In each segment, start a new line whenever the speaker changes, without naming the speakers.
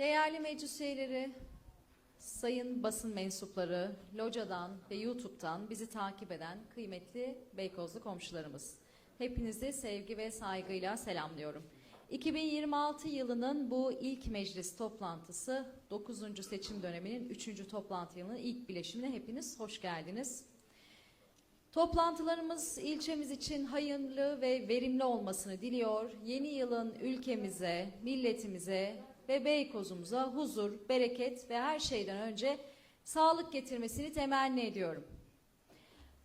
Değerli meclis üyeleri, sayın basın mensupları, locadan ve YouTube'dan bizi takip eden kıymetli Beykozlu komşularımız. Hepinizi sevgi ve saygıyla selamlıyorum. 2026 yılının bu ilk meclis toplantısı 9. seçim döneminin 3. toplantı yılının ilk bileşimine hepiniz hoş geldiniz. Toplantılarımız ilçemiz için hayırlı ve verimli olmasını diliyor. Yeni yılın ülkemize, milletimize ve Beykozumuza huzur, bereket ve her şeyden önce sağlık getirmesini temenni ediyorum.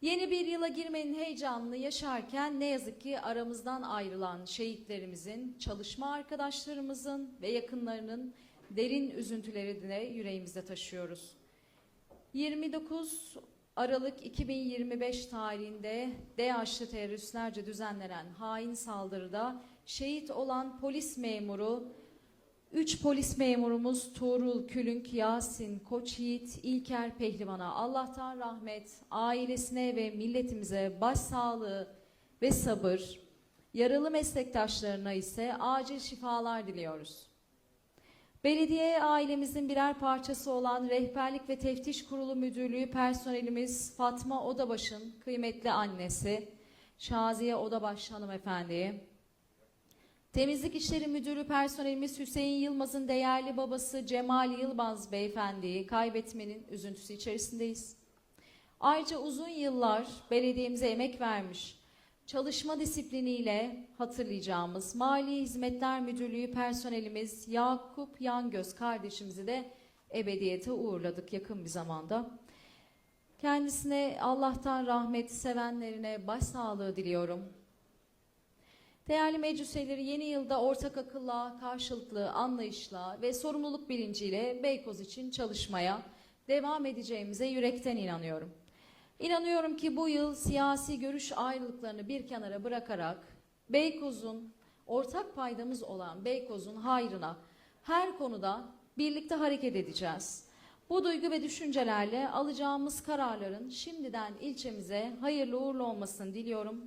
Yeni bir yıla girmenin heyecanını yaşarken ne yazık ki aramızdan ayrılan şehitlerimizin, çalışma arkadaşlarımızın ve yakınlarının derin üzüntülerini de yüreğimizde taşıyoruz. 29 Aralık 2025 tarihinde DAEŞ'li teröristlerce düzenlenen hain saldırıda şehit olan polis memuru 3 polis memurumuz Tuğrul Külünk, Yasin Koçyiğit, İlker Pehlivan'a Allah'tan rahmet, ailesine ve milletimize başsağlığı ve sabır, yaralı meslektaşlarına ise acil şifalar diliyoruz. Belediye ailemizin birer parçası olan Rehberlik ve Teftiş Kurulu Müdürlüğü personelimiz Fatma Odabaş'ın kıymetli annesi Şaziye Odabaş hanımefendiye, Temizlik İşleri Müdürü personelimiz Hüseyin Yılmaz'ın değerli babası Cemal Yılmaz beyefendiyi kaybetmenin üzüntüsü içerisindeyiz. Ayrıca uzun yıllar belediyemize emek vermiş, çalışma disipliniyle hatırlayacağımız Mali Hizmetler Müdürlüğü personelimiz Yakup Yangöz kardeşimizi de ebediyete uğurladık yakın bir zamanda. Kendisine Allah'tan rahmet, sevenlerine başsağlığı diliyorum. Değerli meclis üyeleri yeni yılda ortak akılla, karşılıklı anlayışla ve sorumluluk bilinciyle Beykoz için çalışmaya devam edeceğimize yürekten inanıyorum. İnanıyorum ki bu yıl siyasi görüş ayrılıklarını bir kenara bırakarak Beykoz'un ortak paydamız olan Beykoz'un hayrına her konuda birlikte hareket edeceğiz. Bu duygu ve düşüncelerle alacağımız kararların şimdiden ilçemize hayırlı uğurlu olmasını diliyorum.